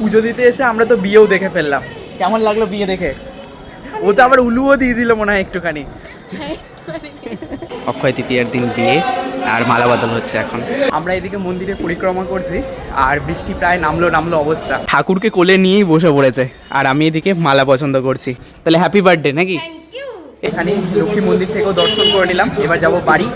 পুজো দিতে এসে আমরা তো বিয়েও দেখে ফেললাম। কেমন লাগল বিয়ে দেখে? ও তো আবার উলুও দিয়ে দিল মনে হয় একটুখানি। অক্ষয় তৃতীয়ার দিন বিয়ে আর মালা বদল হচ্ছে এখন। আমরা এদিকে মন্দিরে পরিক্রমা করছি আর বৃষ্টি প্রায় নামলো নামলো অবস্থা। ঠাকুরকে কোলে নিয়েই বসে পড়েছে আর আমি এদিকে মালা পছন্দ করছি। তাহলে হ্যাপি বার্থডে নাকি? এখানে লক্ষ্মী মন্দির থেকেও দর্শন করে নিলাম এবার যাব বাড়ি।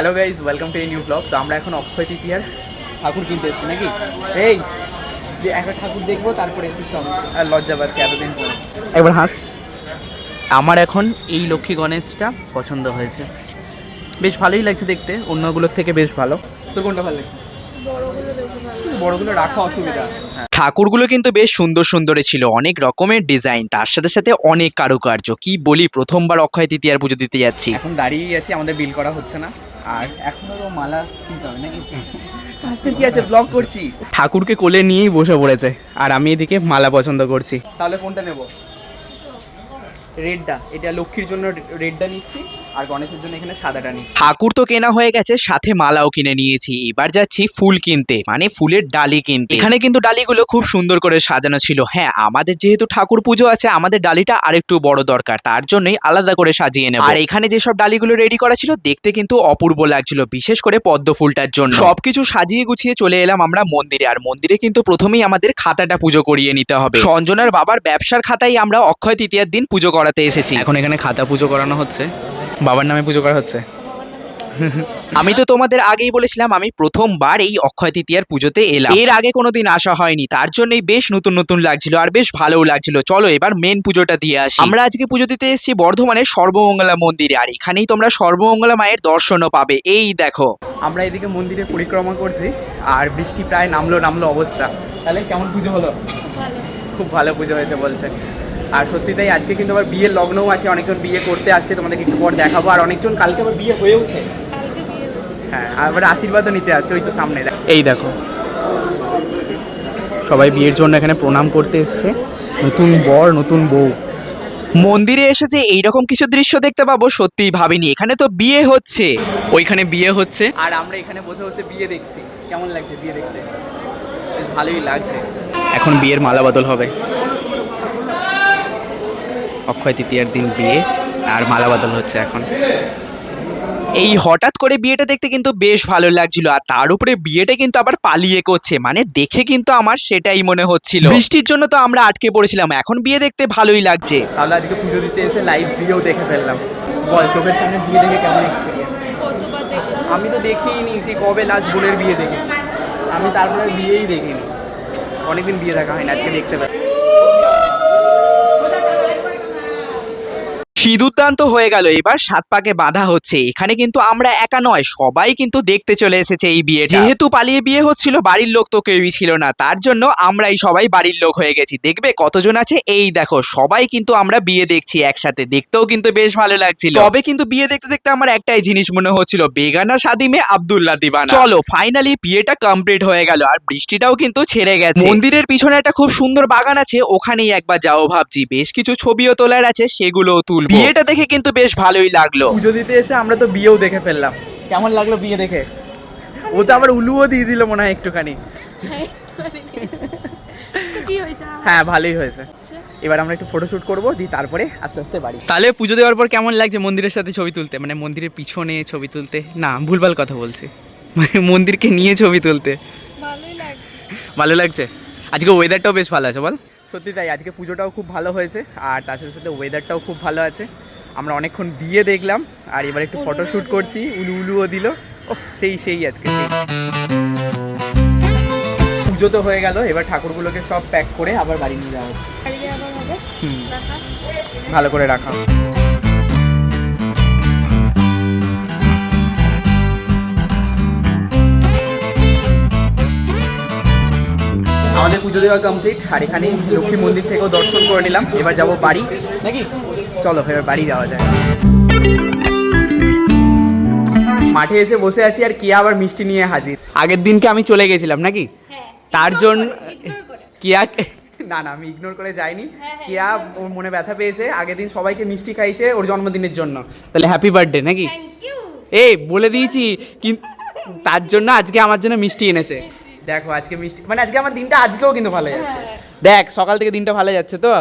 Hello guys welcome to a new vlog তো আমরা এখন অক্ষয় তৃতীয়ার ঠাকুর কিনতে এসেছি নাকি? এই যে একটা ঠাকুর দেখব তারপরে একটু আর লজ্জা পাচ্ছি এতদিন পরে। একবার হাস। আমার এখন এই লক্ষ্মী গণেশটা পছন্দ হয়েছে। বেশ ভালোই লাগছে দেখতে অন্যগুলোর থেকে বেশ ভালো। তোর কোনটা ভালো লাগছে? বড়গুলো রাখা অসুবিধা। ঠাকুরগুলো কিন্তু বেশ সুন্দর সুন্দরই ছিল অনেক রকমের ডিজাইন তার সাথে সাথে অনেক কারুকার্য। কি বলি প্রথমবার অক্ষয় তৃতীয়ার পুজো দিতে যাচ্ছি। এখন দাঁড়িয়েই আছি আমাদের বিল করা হচ্ছে না। আর মালা কিনতে হবে নাকি? আসতে কি আছে? ব্লগ করছি। ঠাকুরকে কোলে নিয়েই বসে পড়েছে আর আমি এদিকে মালা পছন্দ করছি। তাহলে কোনটা নেব? রেডটা এটা লক্ষ্মীর জন্য রেডটা নিচ্ছি আর গণেশের জন্য এখানে সাদাটা নিচ্ছি। ঠাকুর তো কেনা হয়ে গেছে সাথে মালাও কিনে নিয়েছি। এবার যাচ্ছি ফুল কিনতে মানে ফুলের ডালি কিনতে। এখানে কিন্তু ডালিগুলো খুব সুন্দর করে সাজানো ছিল। হ্যাঁ আমাদের যেহেতু ঠাকুর পুজো আছে আমাদের ডালিটা আরেকটু বড় দরকার তার জন্যই আলাদা করে সাজিয়ে নেব। আর এখানে যেসব ডালিগুলো রেডি করা ছিল দেখতে কিন্তু অপূর্ব লাগছিল বিশেষ করে পদ্ম ফুলটার জন্য। সবকিছু সাজিয়ে গুছিয়ে চলে এলাম আমরা মন্দিরে আর মন্দিরে কিন্তু প্রথমেই আমাদের খাতাটা পুজো করিয়ে নিতে হবে। সঞ্জনার বাবার ব্যবসার খাতাই আমরা অক্ষয় তৃতীয়ার দিন পুজো করাতে এসেছি। এখন এখানে খাতা পুজো করানো হচ্ছে। বাবার নামে পুজো করা হচ্ছে। আমি তো তোমাদের আগেই বলেছিলাম আমি প্রথমবার এই অক্ষয় তৃতীয়ার পুজোতে এলাম। এর আগে কোনোদিন আসা হয়নি তার জন্যই বেশ নতুন নতুন লাগছিল আর বেশ ভালোও লাগছিল। চলো এবার মেন পুজোটা দিয়ে আসি। আমরা আজকে পুজো দিতে এসেছি বর্ধমানের সর্বমঙ্গলা মন্দিরে আর এখানেই তোমরা সর্বমঙ্গলা মায়ের দর্শনও পাবে। এই দেখো। আমরা এদিকে মন্দিরে পরিক্রমা করছি আর বৃষ্টি প্রায় নামলো নামলো অবস্থা। তাহলে কেমন পুজো হলো? খুব ভালো পুজো হয়েছে বলছে। আর সত্যি তাই আজকে কিন্তু আবার বিয়ের লগ্নও আছে অনেকজন বিয়ে করতে আসছে তোমাদেরকে একটু পর দেখাবো। আর অনেকজন কালকে আবার বিয়ে হয়েওছে। হ্যাঁ আর আবার আশীর্বাদও নিতে আসছে ওই তো সামনে। দেখ- এই দেখো সবাই বিয়ের জন্য এখানে প্রণাম করতে এসছে। নতুন বর নতুন বউ। মন্দিরে এসে যে এইরকম কিছু দৃশ্য দেখতে পাবো সত্যিই ভাবিনি। এখানে তো বিয়ে হচ্ছে। ওইখানে বিয়ে হচ্ছে। আর আমরা এখানে বসে বসে বিয়ে দেখছি। কেমন লাগছে বিয়ে দেখতে? বেশ ভালোই লাগছে। এখন বিয়ের মালা বদল হবে। অক্ষয় তৃতীয়ার দিন বিয়ে আর মালা বদল হচ্ছে এখন। এই হঠাৎ করে বিয়েটা দেখতে কিন্তু বেশ ভালো লাগছিল আর তার উপরে বিয়েটা কিন্তু আবার পালিয়ে করছে। মানে দেখে কিন্তু আমার সেটাই মনে হচ্ছিল। বৃষ্টির জন্য তো আমরা আটকে পড়েছিলাম। এখন বিয়ে দেখতে ভালোই লাগছে। তাহলে আজকে পুজো দিতে এসে লাইভ বিয়েও দেখে ফেললাম। বল, চোখের সামনে বিয়ে দেখে কেমন এক্সপিরিয়েন্স আমি তো দেখিই নি সেই কবে লাস্ট বোনের বিয়ে দেখে। আমি তারপরে বিয়েই দেখিনি। অনেকদিন বিয়ে দেখা হয় না আজকে দেখতে পাই সিঁদুরদান তো হয়ে গেল এবার সাত পাকে বাঁধা হচ্ছে। এখানে কিন্তু আমরা একা নয়, সবাই কিন্তু দেখতে চলে এসেছে এই বিয়ে যেহেতু পালিয়ে বিয়ে হচ্ছিল, বাড়ির লোক তো কেউই ছিল না। তার জন্য আমরাই সবাই বাড়ির লোক হয়ে গেছি। দেখবে কতজন আছে? এই দেখো, সবাই কিন্তু আমরা বিয়ে দেখছি একসাথে। দেখতেও কিন্তু বেশ ভালো লাগছিল। তবে কিন্তু বিয়ে দেখতে দেখতে আমার একটাই জিনিস মনে হচ্ছিল, বেগানা সাদিমে আব্দুল্লাহ দিবানা। চলো ফাইনালি বিয়েটা কমপ্লিট হয়ে গেল আর বৃষ্টিটাও কিন্তু ছেড়ে গেছে। মন্দিরের পিছনে একটা খুব সুন্দর বাগান আছে, ওখানেই একবার যাও ভাবছি। বেশ কিছু ছবিও তোলার আছে, সেগুলোও তুলবো। বিয়েটা দেখে কিন্তু বেশ ভালোই লাগল। পুজো দিতে এসে আমরা তো বিয়েও দেখে ফেললাম। কেমন লাগল বিয়ে দেখে? ও তো আবার উলুও দিয়ে দিল মনে হয় একটুখানি। হ্যাঁ ভালোই হয়েছে। এবার আমরা একটু ফটোশুট করব দিয়ে তারপরে আস্তে আস্তে বাড়ি। তাহলে পুজো দেওয়ার পর কেমন লাগছে মন্দিরের সাথে ছবি তুলতে? মানে মন্দিরের পিছনে ছবি তুলতে? না ভুলভাল কথা বলছি। মানে মন্দিরকে নিয়ে ছবি তুলতে। ভালো লাগছে? আজকে ওয়েদারটাও বেশ ভালো আছে বল। সত্যি তাই আজকে পুজোটাও খুব ভালো হয়েছে আর তার সাথে সাথে ওয়েদারটাও খুব ভালো আছে। আমরা অনেকক্ষণ বিয়ে দেখলাম আর এবার একটু ফটোশ্যুট করছি উলু উলুও দিল। ও সেই সেই আজকে পুজো তো হয়ে গেল এবার ঠাকুরগুলোকে সব প্যাক করে আবার বাড়ি নিয়ে যাওয়া হচ্ছে। ভালো করে রাখা। পুজো দেওয়া কমপ্লিট আর এখানে লক্ষ্মী মন্দির থেকেও দর্শন করে নিলাম। এবার যাব বাড়ি। নাকি? চলো এবার বাড়ি যাওয়া যায় মাঠে এসে বসে আছি আর কিয়া আবার মিষ্টি নিয়ে হাজির। আগের দিনকে আমি চলে গেছিলাম নাকি? হ্যাঁ তার জন্য কিয়া না না আমি ইগনোর করে যাইনি। হ্যাঁ, কিয়া ওর মনে ব্যথা পেয়েছে। আগের দিন সবাইকে মিষ্টি খাইছে ওর জন্মদিনের জন্য। তাহলে হ্যাপি বার্থডে নাকি? এই বলে দিয়েছি কিন্তু তার জন্য আজকে আমার জন্য মিষ্টি এনেছে। দেখো আজকে মিষ্টি মানে আজকে আমার দিনটা আজকেও কিন্তু ভালো যাচ্ছে। দেখ সকাল থেকে দিনটা ভালো যাচ্ছে তো।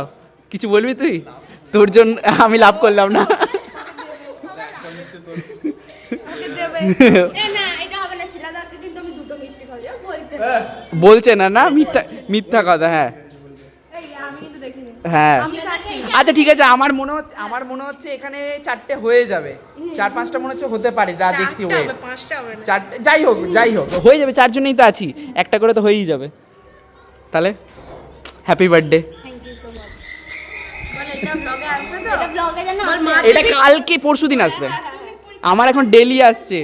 কিছু বলবি তুই? তোর জন্য আমি লাভ করলাম না। বলছে না না মিথ্যা মিথ্যা কথা হ্যাঁ এই আমি কিন্তু দেখিনি হ্যাঁ। আচ্ছা ঠিক আছে। আমার মনে হচ্ছে আমার মনে হচ্ছে এখানে চারটে হয়ে যাবে। চার পাঁচটা মনে হচ্ছে হতে পারে যা দেখছি ওয়ে চারটে যাই হোক যাই হোক হয়ে যাবে চারজনেই তো আছি। একটা করে তো হয়েই যাবে। তাহলে হ্যাপি বার্থডে মানে এটা ব্লগে আসবে তো? এটা ব্লগে জানো আমার মা এটা কালকে পরশু দিন আসবে আমার এখন ডেলি আসছে।